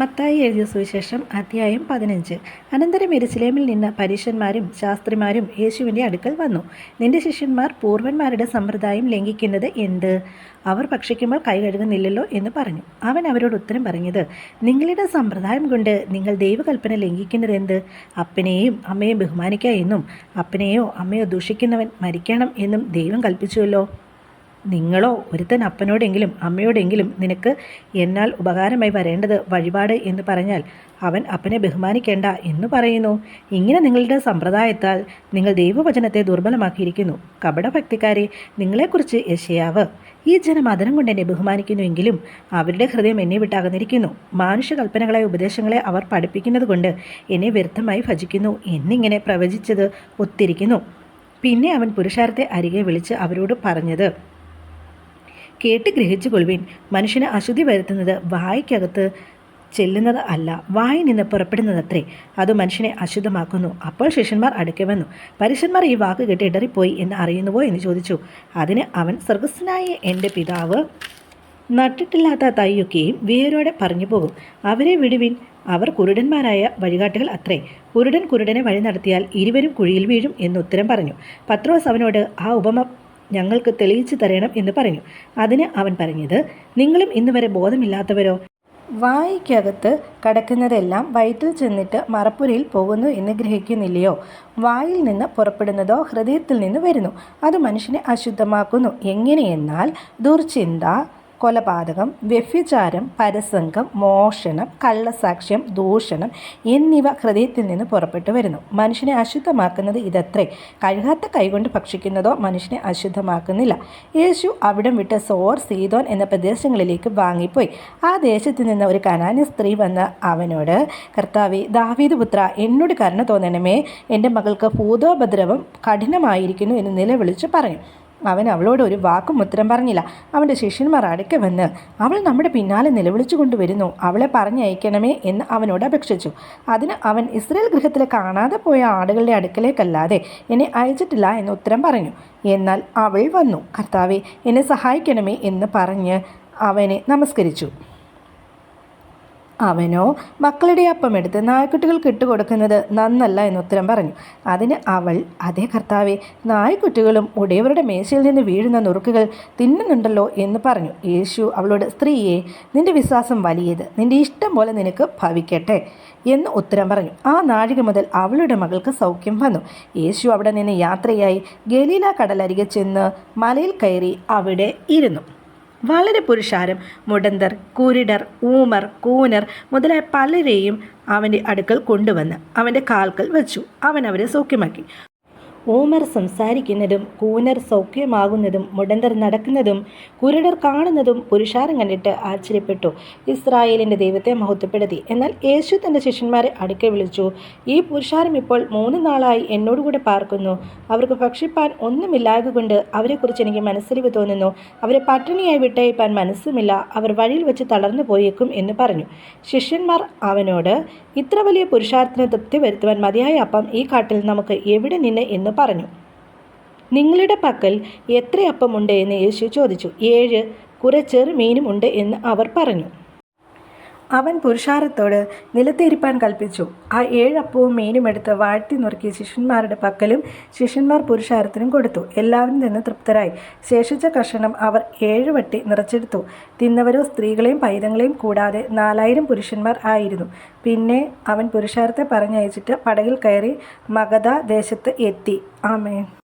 മത്തായി എഴുതിയ സുവിശേഷം അധ്യായം പതിനഞ്ച്. അനന്തരം എരുസലേമിൽ നിന്ന് പരീഷന്മാരും ശാസ്ത്രിമാരും യേശുവിന്റെ അടുക്കൽ വന്നു. നിന്റെ ശിഷ്യന്മാർ പൂർവന്മാരുടെ സമ്പ്രദായം ലംഘിക്കുന്നത് എന്ത്? അവർ ഭക്ഷിക്കുമ്പോൾ കൈ കഴുകുന്നില്ലല്ലോ എന്ന് പറഞ്ഞു. അവൻ അവരോട് ഉത്തരം പറഞ്ഞത് നിങ്ങളുടെ സമ്പ്രദായം കൊണ്ട് നിങ്ങൾ ദൈവകൽപ്പന ലംഘിക്കുന്നത് എന്ത്? അപ്പനെയും അമ്മയും ബഹുമാനിക്കുക എന്നും അപ്പനെയോ അമ്മയോ ദൂഷിക്കുന്നവൻ മരിക്കണം എന്നും ദൈവം കൽപ്പിച്ചുവല്ലോ. നിങ്ങളോ ഒരുത്തൻ അപ്പനോടെങ്കിലും അമ്മയോടെങ്കിലും നിനക്ക് എന്നാൽ ഉപകാരമായി വരേണ്ടത് വഴിപാട് എന്ന് പറഞ്ഞാൽ അവൻ അപ്പനെ ബഹുമാനിക്കേണ്ട എന്ന് പറയുന്നു. ഇങ്ങനെ നിങ്ങളുടെ സമ്പ്രദായത്താൽ നിങ്ങൾ ദൈവവചനത്തെ ദുർബലമാക്കിയിരിക്കുന്നു. കപടഭക്തിക്കാരെ നിങ്ങളെക്കുറിച്ച് യശയാവ് ഈ ജനം അതരം കൊണ്ട് എന്നെ ബഹുമാനിക്കുന്നുവെങ്കിലും അവരുടെ ഹൃദയം എന്നെ വിട്ടകന്നിരിക്കുന്നു. മാനുഷ്യ കൽപ്പനകളെ ഉപദേശങ്ങളെ അവർ പഠിപ്പിക്കുന്നത് കൊണ്ട് എന്നെ വ്യർത്ഥമായി ഭജിക്കുന്നു എന്നിങ്ങനെ പ്രവചിച്ചത് ഒത്തിരിക്കുന്നു. പിന്നെ അവൻ പുരുഷാരത്തെ അരികെ വിളിച്ച് അവരോട് പറഞ്ഞത് കേട്ട് ഗ്രഹിച്ചു കൊള്ളുവിൻ മനുഷ്യന് അശുദ്ധി വരുത്തുന്നത് വായിക്കകത്ത് ചെല്ലുന്നത് അല്ല വായിൽ നിന്ന് പുറപ്പെടുന്നതത്രേ. അത് മനുഷ്യനെ അശുദ്ധമാക്കുന്നു. അപ്പോൾ ശിഷ്യന്മാർ അടുക്കെ വന്നു. പരീശന്മാർ ഈ വാക്ക് കേട്ട് ഇടറിപ്പോയി എന്ന് അറിയുന്നുവോ എന്ന് ചോദിച്ചു. അതിന് അവൻ സർഗസ്സനായ എന്റെ പിതാവ് നട്ടിട്ടില്ലാത്ത തൈയൊക്കെയും വേരോടെ പറഞ്ഞു പോകും. അവരെ വിടുവിൻ. അവർ കുരുടന്മാരായ വഴികാട്ടുകൾ അത്രേ. കുരുടൻ കുരുടനെ വഴി നടത്തിയാൽ ഇരുവരും കുഴിയിൽ വീഴും എന്ന് ഉത്തരം പറഞ്ഞു. പത്രോസ് അവനോട് ആ ഉപമ ഞങ്ങൾക്ക് തെളിയിച്ചു തരണം എന്ന് പറഞ്ഞു. അതിന് അവൻ പറഞ്ഞത് നിങ്ങളും ഇന്നുവരെ ബോധമില്ലാത്തവരോ? വായിക്കകത്ത് കടക്കുന്നതെല്ലാം വയറ്റിൽ ചെന്നിട്ട് മറപ്പുരയിൽ പോകുന്നു എന്ന് ഗ്രഹിക്കുന്നില്ലയോ? വായിൽ നിന്ന് പുറപ്പെടുന്നതോ ഹൃദയത്തിൽ നിന്ന് വരുന്നു. അത് മനുഷ്യനെ അശുദ്ധമാക്കുന്നു. എങ്ങനെയെന്നാൽ ദുർചിന്ത കൊലപാതകം വ്യഭിചാരം പരസംഗം മോഷണം കള്ളസാക്ഷ്യം ദൂഷണം എന്നിവ ഹൃദയത്തിൽ നിന്ന് പുറപ്പെട്ടു വരുന്നു. മനുഷ്യനെ അശുദ്ധമാക്കുന്നത് ഇതത്രേ. കഴുകാത്ത കൈകൊണ്ട് ഭക്ഷിക്കുന്നതോ മനുഷ്യനെ അശുദ്ധമാക്കുന്നില്ല. യേശു അവിടം വിട്ട് സോർ സീതോൻ എന്ന പ്രദേശങ്ങളിലേക്ക് വാങ്ങിപ്പോയി. ആ ദേശത്ത് നിന്ന് ഒരു കനാന്യ സ്ത്രീ വന്ന് അവനോട് കർത്താവെ ദാവീദ് പുത്ര എന്നോട് കരുണ തോന്നണമേ. എന്റെ മകൾക്ക് ഭൂതോപദ്രവം കഠിനമായിരിക്കുന്നു എന്ന് നിലവിളിച്ച് പറഞ്ഞു. അവൻ അവളോട് ഒരു വാക്കും ഉത്തരം പറഞ്ഞില്ല. അവന്റെ ശിഷ്യന്മാർ അടുക്കെ വന്ന് അവൾ നമ്മുടെ പിന്നാലെ നിലവിളിച്ചു കൊണ്ടുവരുന്നു. അവളെ പറഞ്ഞയക്കണമേ എന്ന് അവനോട് അപേക്ഷിച്ചു. അതിന് അവൻ ഇസ്രയേൽ ഗൃഹത്തിൽ കാണാതെ പോയ ആടുകളുടെ അടുക്കലേക്കല്ലാതെ എന്നെ അയച്ചിട്ടില്ല എന്ന് ഉത്തരം പറഞ്ഞു. എന്നാൽ അവൾ വന്നു കർത്താവെ എന്നെ സഹായിക്കണമേ എന്ന് പറഞ്ഞ് അവനെ നമസ്കരിച്ചു. അവനോ മക്കളുടെ അപ്പം എടുത്ത് നായ്ക്കുട്ടികൾക്ക് ഇട്ടുകൊടുക്കുന്നത് നന്നല്ല എന്ന് ഉത്തരം പറഞ്ഞു. അതിന് അവൾ അതേ കർത്താവെ നായ്ക്കുട്ടികളും ഉടയവരുടെ മേശയിൽ നിന്ന് വീഴുന്ന നുറുക്കുകൾ തിന്നുന്നുണ്ടല്ലോ എന്ന് പറഞ്ഞു. യേശു അവളോട് സ്ത്രീയെ നിന്റെ വിശ്വാസം വലിയത് നിന്റെ ഇഷ്ടം പോലെ നിനക്ക് ഭവിക്കട്ടെ എന്ന് ഉത്തരം പറഞ്ഞു. ആ നാഴിക മുതൽ അവളുടെ മകൾക്ക് സൗഖ്യം വന്നു. യേശു അവിടെ നിന്ന് യാത്രയായി ഗലീല കടലരികെ ചെന്ന് മലയിൽ കയറി അവിടെ ഇരുന്നു. വളരെ പുരുഷാരം. മുടന്തർ കുരിടർ ഊമർ കൂനർ മുതലായ പലരെയും അവന്റെ അടുക്കൽ കൊണ്ടുവന്ന് അവന്റെ കാൽക്കൽ വെച്ചു. അവൻ അവരെ സൗഖ്യമാക്കി. ഊമർ സംസാരിക്കുന്നതും കൂനർ സൗഖ്യമാകുന്നതും മുടന്തർ നടക്കുന്നതും കുരുടർ കാണുന്നതും പുരുഷാരം കണ്ടിട്ട് ആശ്ചര്യപ്പെട്ടു. ഇസ്രായേലിന്റെ ദൈവത്തെ മഹത്വപ്പെടുത്തി. എന്നാൽ യേശു തന്റെ ശിഷ്യന്മാരെ അടുക്കെ വിളിച്ചു. ഈ പുരുഷാരം ഇപ്പോൾ മൂന്ന് നാളായി എന്നോടുകൂടെ പാർക്കുന്നു. അവർക്ക് ഭക്ഷിപ്പാൻ ഒന്നുമില്ലായക കൊണ്ട് അവരെക്കുറിച്ച് എനിക്ക് മനസ്സലിവ് തോന്നുന്നു. അവരെ പട്ടിണിയായി വിട്ടയപ്പാൻ മനസ്സുമില്ല. അവർ വഴിയിൽ വെച്ച് തളർന്നു പോയേക്കും എന്ന് പറഞ്ഞു. ശിഷ്യന്മാർ അവനോട് ഇത്ര വലിയ പുരുഷാരത്തിന് തൃപ്തി വരുത്തുവാൻ മതിയായ അപ്പം ഈ കാട്ടിൽ നമുക്ക് എവിടെ നിന്ന് എന്ന് പറഞ്ഞു. നിങ്ങളുടെ പക്കൽ എത്ര അപ്പമുണ്ട് എന്ന് യേശു ചോദിച്ചു. ഏഴ് കുറെ ചെറു മീനും ഉണ്ട് എന്ന് അവർ പറഞ്ഞു. അവൻ പുരുഷാരത്തോട് നിലത്തിരിപ്പാൻ കൽപ്പിച്ചു. ആ ഏഴപ്പവും മീനും എടുത്ത് വാഴ്ത്തി നുറുക്കി ശിഷ്യന്മാരുടെ പക്കലും ശിഷ്യന്മാർ പുരുഷാരത്തിനും കൊടുത്തു. എല്ലാവരും നിന്ന് തൃപ്തരായി. ശേഷിച്ച കഷണം അവർ ഏഴ് വട്ടി നിറച്ചെടുത്തു. തിന്നവരോ സ്ത്രീകളെയും പൈതങ്ങളെയും കൂടാതെ നാലായിരം പുരുഷന്മാർ ആയിരുന്നു. പിന്നെ അവൻ പുരുഷാരത്തെ പറഞ്ഞയച്ചിട്ട് പടകിൽ കയറി മഗധ ദേശത്ത് എത്തി. ആമേൻ.